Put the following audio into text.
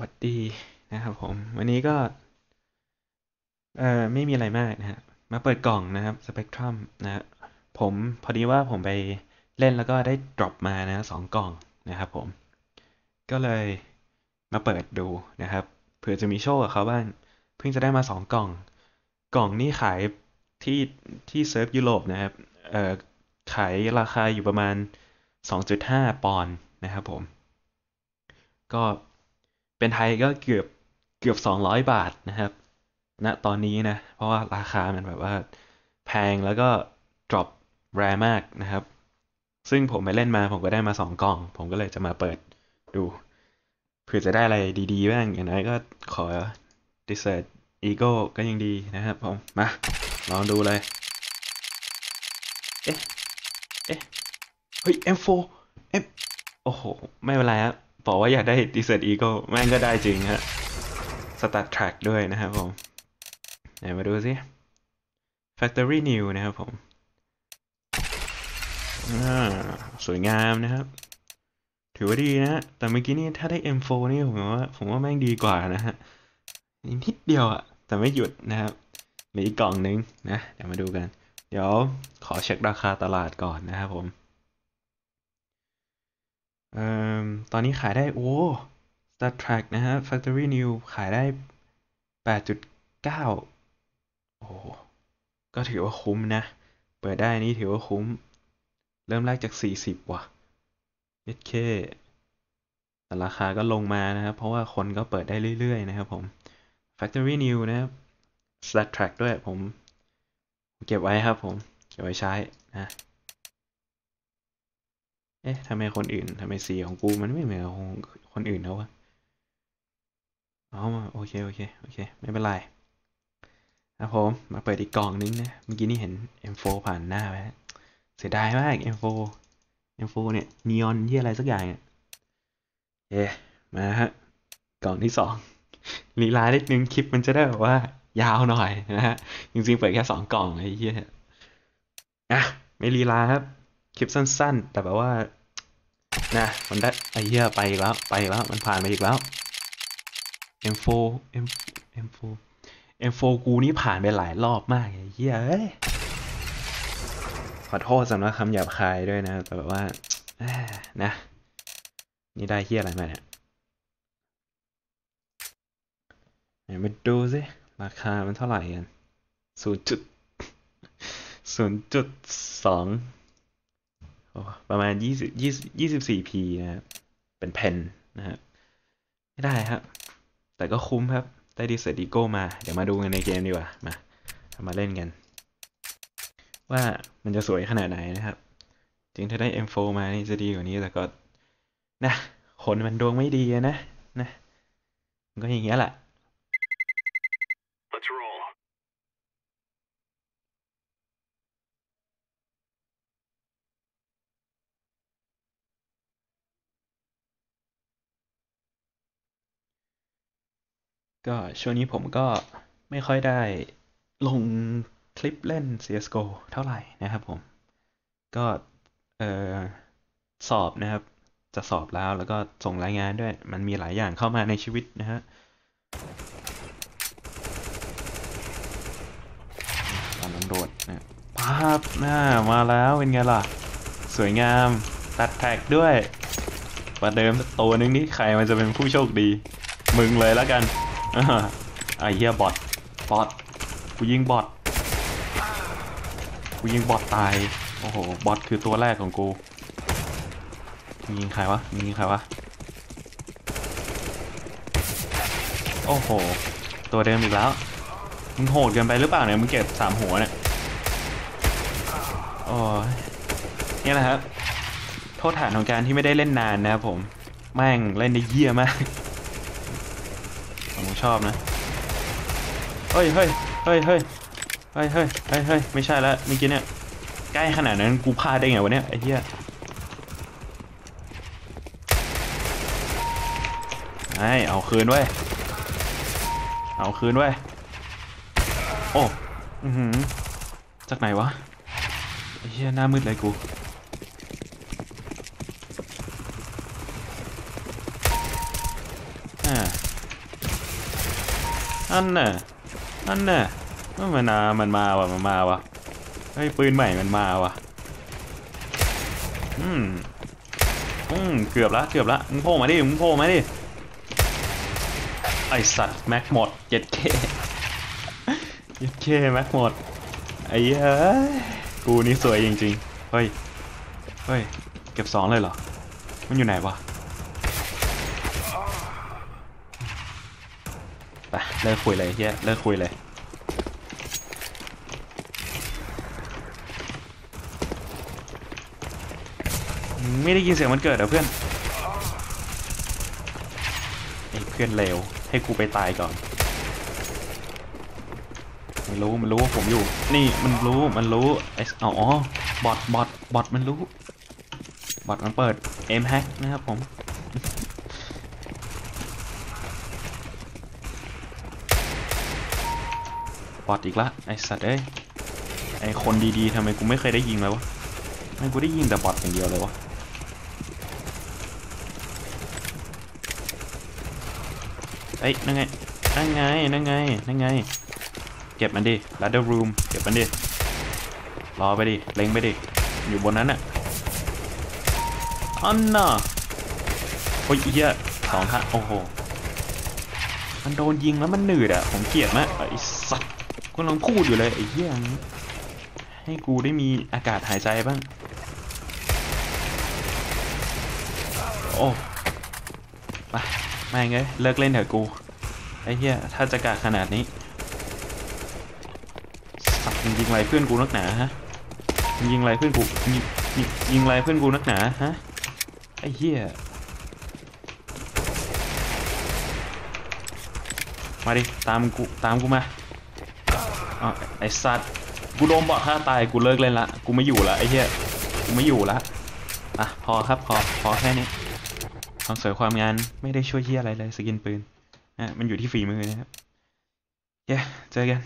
วัสดีนะครับผม วันนี้ก็เอ่อไม่มีอะไรมากนะฮะมาเปิดกล่องนะครับสเปกตรัมนะฮะผมพอดีว่าผมไปเล่นแล้วก็ได้ดรอปมานะสองกล่องนะครับผม ก็เลยมาเปิดดูนะครับเผื่อจะมีโชคกับเขาบ้าง เพิ่งจะได้มาสองกล่อง กล่องนี้ขายที่ที่เซิร์ฟยุโรปนะครับเอ่อขายราคาอยู่ประมาณ 2.5 ปอนด์นะครับผม ก็ เป็นไทยก็เกือบเกือบ200บาทนะครับ ณตอนนี้นะ เพราะว่าราคามันแบบว่าแพงแล้วก็ drop rare มากนะครับ ซึ่งผมไปเล่นมาผมก็ได้มาสองกล่อง ผมก็เลยจะมาเปิดดูเผื่อจะได้อะไรดีๆบ้างอย่างน้อยก็ขอ d e s e r t ego ก็ยังดีนะครับผม มา ลองดูเลย เอ๊ะ เอ๊ะ เฮ้ย M4 M โอ้โห ไม่เป็นไรครับ บอกว่าอยากได้ Desert Eagle แม่งก็ได้จริงฮะ Star Trek ด้วยนะครับผมไหนมาดูสิ Factory New นะครับผมสวยงามนะครับ ถือว่าดีนะฮะแต่เมื่อกี้นี่ถ้าได้ M4 นี่ผมว่าผมว่าแม่งดีกว่านะฮะนิดเดียวอะแต่ไม่หยุดนะครับเหลืออีกกล่องนึงนะ เดี๋ยวมาดูกัน เดี๋ยวขอเช็คราคาตลาดก่อนนะครับผม ตอนนี้ขายได้โอ้ Star Trek นะฮะ Factory New ขายได้ 8.9 โอ้ ก็ถือว่าคุ้มนะ เปิดได้นี่ถือว่าคุ้ม เริ่มแรกจาก 40 ว่ะ SK แต่ราคาก็ลงมานะครับ เพราะว่าคนก็เปิดได้เรื่อย ๆ นะครับผม Factory New นะครับ Star Trek ด้วยผม เก็บไว้ครับผม เก็บไว้ใช้นะ เอ๊ะทำไมคนอื่นทำไมสีของกูมันไม่เหมือนของคนอื่นแล้วะอ๋อโอเคโอเคโอเค ไม่เป็นไรครับผมมาเปิดอีกกล่องนึงนะ เมื่อกี้นี่เห็น M4 ผ่านหน้าไปเสียดายมาก M4 M4 เนี่ยนีออนที่อะไรสักอย่างอะเอ๊มาฮะกล่องที่สองลีลานิดนึงคลิปมันจะได้แบบว่า ยาวหน่อยนะฮะ จริงๆเปิดแค่สองกล่องไอ้เหี้ยอะไม่ลีลาครับ คลิปสั้น ๆ แต่แบบว่า นะ มันได้ไอ้เหี้ยไปอีกแล้ว ไปอีกแล้ว มันผ่านไปอีกแล้ว M4 M M4 M4 กูนี่ผ่านไปหลายรอบมากไอ้เหี้ยเอ้ย ขอโทษสำหรับคำหยาบคายด้วยนะ แต่แบบว่า นะ นี่ได้เหี้ยอะไรมาเนี่ยไหนมาดูสิราคามันเท่าไหร่กันศูนย์จุดศูนย์จุดสอง ประมาณยี่สิบยี่ยี่สิบสี่พีนะครับเป็นเพนนะครับไม่ได้ครับ แต่ก็คุ้มครับได้ดีเซอร์ดิโก้มา เดี๋ยวมาดูกันในเกมดีกว่า มามาเล่นกัน ว่ามันจะสวยขนาดไหนนะครับ จริงถ้าได้ M4 มานี่จะดีกว่านี้แต่ก็นะคนมันดวงไม่ดีนะนะ ก็อย่างเงี้ยแหละ ก็ช่วงนี้ผมก็ไม่ค่อยได้ลงคลิปเล่น CSGO เท่าไหร่นะครับผม ก็เออสอบนะครับ จะสอบแล้วแล้วก็ส่งรายงานด้วย มันมีหลายอย่างเข้ามาในชีวิตนะฮะตอนตำรวจนะภาพหน้ามาแล้วเป็นไงล่ะ สวยงามตัดแท็กด้วยประเดิมตัวนึงนี่ใครมันจะเป็นผู้โชคดี มึงเลยแล้วกัน ไอ้เหี้ยบอทบอทกูยิงบอทกูยิงบอทตาย โอ้โห บอทคือตัวแรกของกูมึงยิงใครวะมึงยิงใครวะ โอ้โห ตัวเดิมอีกแล้ว มึงโหดเกินไปหรือเปล่าเนี่ย มึงเก็บสามหัวเนี่ยโอ้ยนี่แหละครับ โทษฐานของการที่ไม่ได้เล่นนานนะครับผม แม่งเล่นได้เยี่ยมาก ผมชอบนะเฮ้ยเฮ้ยเฮ้ยเฮ้ยเฮ้ยเฮ้ยเฮ้ยเฮ้ยไม่ใช่แล้วเมื่อกี้เนี่ยใกล้ขนาดนั้นกูพลาดได้ไงวะเนี่ยไอ้เหี้ยไอ้เอาคืนเว้เอาคืนเว้โอ้อือหือจากไหนวะไอ้เหี้ยหน้ามืดเลยกู อันน่ะ อันน่ะมันมาามันมาว่ะ มันมาว่ะ เฮ้ย ปืนใหม่มันมาว่ะ อืม อืม เกือบละ เกือบละ มึงโผล่มาดิ มึงโผล่มาดิ ไอสัตว์แม็กหมดเจ็ดเคเจ็ดเคแม็กหมด ไอ้เหี้ยเอ้ย กูนี่สวยจริงๆ เฮ้ย เฮ้ย เก็บสองเลยเหรอ มันอยู่ไหนวะ ไปเลิกคุยเลยเฮียเลิกคุยเลยไม่ได้ยินเสียงมันเกิดเหรอเพื่อนไอ้เพื่อนเลวให้กูไปตายก่อนมันรู้มันรู้ว่าผมอยู่ นี่มันรู้มันรู้ไอ้อ๋อบอทบอทบอทมันรู้บอทมันเปิดเอมแฮกนะครับผม อทอีกละไอสัตว์เอ้ยไอคนดีๆทำไมกูไม่เคยได้ยิงเลยวะไมกูได้ยิงแต่บอทอย่างเดียวเลยวะเอ้ยนั่นไงนั่นไงนั่นไงนั่นไง เก็บมันดิ ladder room เก็บมันดิ รอไปดิ เล็งไปดิ อยู่บนนั้นอะอันน่ะโอ้ยเหี้ยสองฮะโอ้โห มันโดนยิงแล้วมันหนืดอะผมเกลียดมากไอ้สัตว์ กำลังพูดอยู่เลยไอ้เหี้ยให้กูได้มีอากาศหายใจบ้าง โอ้ไปไม่งเอ้ยเลิกเล่นเถอะกู ไอ้เหี้ยถ้าจะกาขนาดนี้สัตว์มึงยิงไรเพื่อนกูนักหนาฮะยิงไรเพื่อนกูยิงยิงยิงไรเพื่อนกูนักหนาฮะไอ้เหี้ยมาดิตามกูตามกูมา อ๋อไอสัตว์กูโดนบอดฆ่าตายกูเลิกเล่นละกูไม่อยู่ละไอ้เหี้ยกูไม่อยู่ละอะพอครับพอพอแค่นี้ความสวยความงานไม่ได้ช่วยเหี้ยอะไรเลยสกินปืนอะมันอยู่ที่ฝีมือนะครับเย้เจอกัน